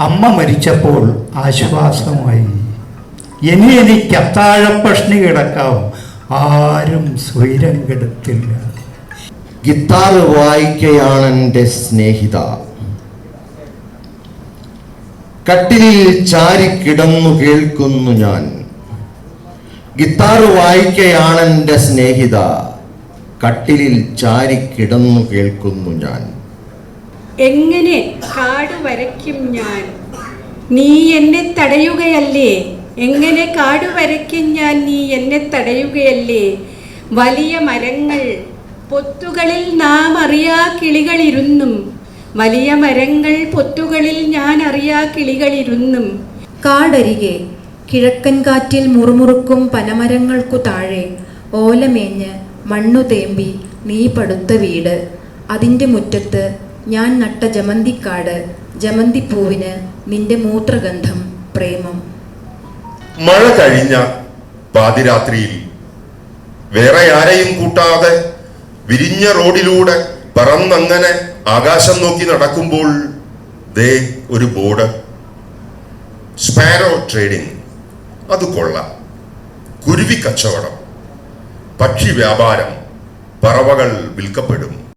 അമ്മ മരിച്ചപ്പോൾ ആശ്വാസമായി. ഇനി എനിക്ക് അത്താഴപ്പഷ്ണി കിടക്കാം. ആരും സ്വൈരം കെടുത്തില്ല ഗിത്താർ വായിക്കയാണ് എന്റെ സ്നേഹിത. കട്ടിലിൽ ചാരിക്കിടന്നു കേൾക്കുന്നു ഞാൻ. ഗിത്താർ വായിക്കയാണ് എന്റെ സ്നേഹിത. കട്ടിലിൽ ചാരിക്കിടന്നു കേൾക്കുന്നു ഞാൻ. എങ്ങനെ കാട് വരയ്ക്കും ഞാൻ? നീ എന്നെ തടയുകയല്ലേ? എങ്ങനെ കാട് വരയ്ക്കും ഞാൻ? നീ എന്നെ തടയുകയല്ലേ? വലിയ മരങ്ങൾ പൊത്തുകളിൽ നാം അറിയാ കിളികളിരുന്നും. വലിയ മരങ്ങൾ പൊത്തുകളിൽ ഞാൻ അറിയാ കിളികളിരുന്നും. കാടരികെ കിഴക്കൻ കാറ്റിൽ മുറുമുറുക്കും പനമരങ്ങൾക്കു താഴെ ഓലമേഞ്ഞ് മണ്ണു തേമ്പി നീ പടുത്ത വീട്. അതിന്റെ മുറ്റത്ത് ഞാൻ നട്ട ജമന്തിക്കാട് ജമന്തിപ്പൂവിന് നിന്റെ മൂത്രഗന്ധം പ്രേമം. മഴ കഴിഞ്ഞ പാതിരാത്രിയിൽ വേറെ ആരെയും കൂട്ടാതെ വിരിഞ്ഞ റോഡിലൂടെ പറന്നങ്ങനെ ആകാശം നോക്കി നടക്കുമ്പോൾ ദേ ഒരു ബോർഡ്. Sparrow trading. അത് കൊള്ളാം. കുരുവി കച്ചവടം. പക്ഷി വ്യാപാരം. പറവകൾ വിൽക്കപ്പെടും.